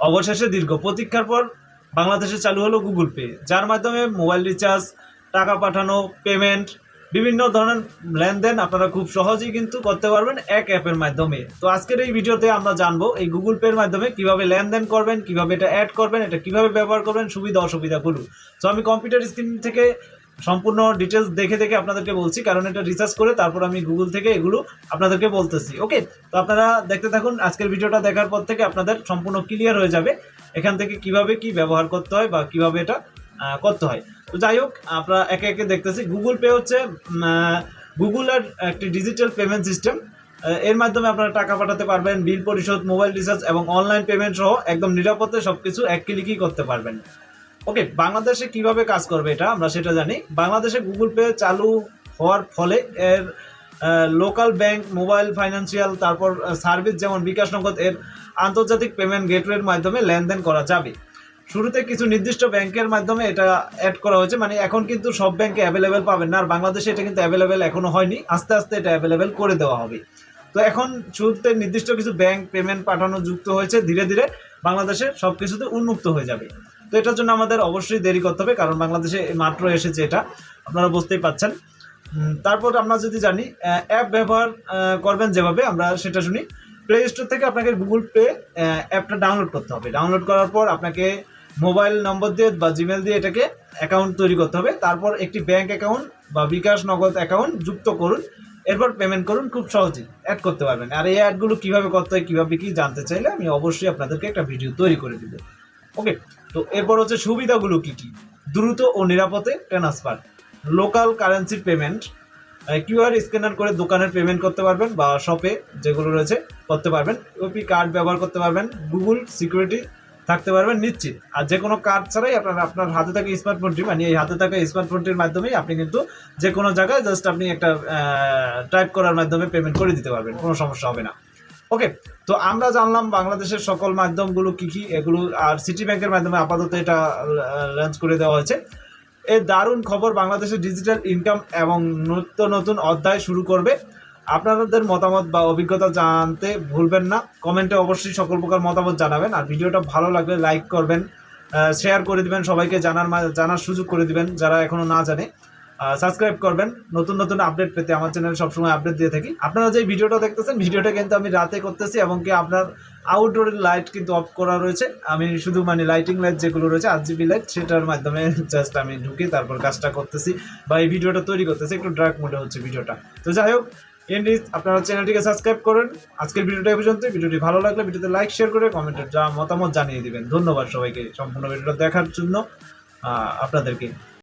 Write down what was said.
অবশেষে দীর্ঘ প্রতীক্ষার পর বাংলাদেশে চালু হলো গুগল পে, যার মাধ্যমে মোবাইল রিচার্জ, টাকা পাঠানো, পেমেন্ট, বিভিন্ন ধরনের লেনদেন আপনারা খুব সহজেই কিন্তু করতে পারবেন এক অ্যাপের মাধ্যমে। তো আজকের এই ভিডিওতে আমরা জানব এই গুগল পের মাধ্যমে কীভাবে লেনদেন করবেন, কীভাবে এটা অ্যাড করবেন, এটা কীভাবে ব্যবহার করবেন, সুবিধা অসুবিধাগুলো তো আমি কম্পিউটার স্ক্রিন থেকে সম্পূর্ণ ডিটেলস দেখে দেখে আপনাদেরকে বলছি, কারণ এটা রিসার্চ করে তারপর আমি গুগল থেকে এগুলো আপনাদেরকে বলতেছি ওকে তো আপনারা দেখতে থাকুন, আজকের ভিডিওটা দেখার পর থেকে আপনাদের সম্পূর্ণ ক্লিয়ার হয়ে যাবে, এখান থেকে কীভাবে কি ব্যবহার করতে হয় বা কীভাবে এটা করতে হয়। তো যাই হোক, আমরা একে একে দেখতেছি গুগল পে হচ্ছে গুগলের একটি ডিজিটাল পেমেন্ট সিস্টেম এর মাধ্যমে আপনারা টাকা পাঠাতে পারবেন, বিল পরিশোধ মোবাইল রিচার্জ এবং অনলাইন পেমেন্ট সহ একদম নিরাপদে সব কিছু এক ক্লিকই করতে পারবেন। ওকে, বাংলাদেশে কীভাবে কাজ করবে এটা আমরা সেটা জানি। বাংলাদেশে গুগল পে চালু হওয়ার ফলে এর লোকাল ব্যাংক মোবাইল ফাইন্যান্সিয়াল তারপর সার্ভিস যেমন বিকাশ নগদ, এর আন্তর্জাতিক পেমেন্ট গেটওয়ের মাধ্যমে লেনদেন করা যাবে। শুরুতে কিছু নির্দিষ্ট ব্যাংকের মাধ্যমে এটা অ্যাড করা হয়েছে মানে এখন কিন্তু সব ব্যাংকে অ্যাভেলেবেল পাবেন না, আর বাংলাদেশে এটা কিন্তু অ্যাভেলেবেল এখনও হয়নি। আস্তে আস্তে এটা অ্যাভেলেবেল করে দেওয়া হবে। তো এখন শুরুতে নির্দিষ্ট কিছু ব্যাংক পেমেন্ট পাঠানো যুক্ত হয়েছে, ধীরে ধীরে বাংলাদেশে সব কিছুতে উন্মুক্ত হয়ে যাবে। তো এটার জন্য আমাদের অবশ্যই দেরি করতে হবে, কারণ বাংলাদেশে মাত্র এসেছে এটা। আপনারা বুঝতেই পাচ্ছেন। তারপর আমরা যদি জানি অ্যাপ ব্যবহার করবেন যেভাবে, আমরা সেটা শুনি। প্লে স্টোর থেকে আপনাকে গুগল পে অ্যাপটা ডাউনলোড করতে হবে। ডাউনলোড করার পর আপনাকে মোবাইল নম্বর দিয়ে বা জিমেল দিয়ে এটাকে অ্যাকাউন্ট তৈরি করতে হবে। তারপর একটি ব্যাংক অ্যাকাউন্ট বা বিকাশ নগদ অ্যাকাউন্ট যুক্ত করুন। এরপর পেমেন্ট করুন, খুব সহজেই অ্যাড করতে পারবেন। আর এই অ্যাডগুলো কীভাবে করতে হয়, কীভাবে কী জানতে চাইলে আমি অবশ্যই আপনাদেরকে একটা ভিডিও তৈরি করে দিব। ওকে তো এরপর হচ্ছে সুবিধাগুলো কি কি? দ্রুত ও নিরাপদে ট্রান্সফার লোকাল কারেন্সির পেমেন্ট কিউআর স্ক্যানার করে দোকানের পেমেন্ট করতে পারবেন বা শপে যেগুলো রয়েছে করতে পারবেন। ওপি কার্ড ব্যবহার করতে পারবেন গুগল সিকিউরিটি থাকতে পারবেন নিশ্চিত। আর যে কোনো কার্ড ছাড়াই আপনার আপনার হাতে থাকা স্মার্টফোনটি মানে এই হাতে থাকা স্মার্টফোনটির মাধ্যমেই আপনি কিন্তু যে কোনো জায়গায় জাস্ট আপনি একটা টাইপ করার মাধ্যমে পেমেন্ট করে দিতে পারবেন, কোনো সমস্যা হবে না। ওকে তো আমরা জানলাম বাংলাদেশের সকল মাধ্যমগুলো কি কি, এগুলো আর সিটি ব্যাংকের মাধ্যমে আপাতত এটা লঞ্চ করে দেওয়া হয়েছে। এই দারুণ খবর, বাংলাদেশের ডিজিটাল ইনকাম এবং নিত্য নতুন অধ্যায় শুরু করবে। আপনাদের মতামত বা অভিজ্ঞতা জানতে ভুলবেন না। কমেন্টে অবশ্যই সকল প্রকার মতামত জানাবেন। আর ভিডিওটা ভালো লাগলে লাইক করবেন শেয়ার করে দিবেন, সবাইকে জানার জানার সুযোগ করে দিবেন, যারা এখনও না জানে। সাবস্ক্রাইব করবেন। নতুন নতুন আপডেট পেতে আমার চ্যানেলে সবসময় আপডেট দিয়ে থাকি। আপনারা যে ভিডিওটা দেখতেছেন ভিডিওটা কিন্তু আমি রাতে করতেছি এবং কি আপনার আউটডোরের লাইট কিন্তু অফ করা রয়েছে। আমি শুধু মানে লাইটিং লাইট যেগুলো রয়েছে আর জিবি লাইট সেটার মাধ্যমে জাস্ট আমি ঢুকে তারপর কাজটা করতেছি বা এই ভিডিওটা তৈরি করতেছি। একটু ডার্ক মোডে হচ্ছে ভিডিওটা তো যাই হোক এন্ডিজ আপনারা চ্যানেলটিকে সাবস্ক্রাইব করুন। আজকের ভিডিওটা পর্যন্ত ভিডিওটি ভালো লাগলে ভিডিওতে লাইক শেয়ার করে কমেন্টে যা মতামত জানিয়ে দিবেন। ধন্যবাদ সবাইকে সম্পূর্ণ ভিডিওটা দেখার জন্য। আপনাদেরকে।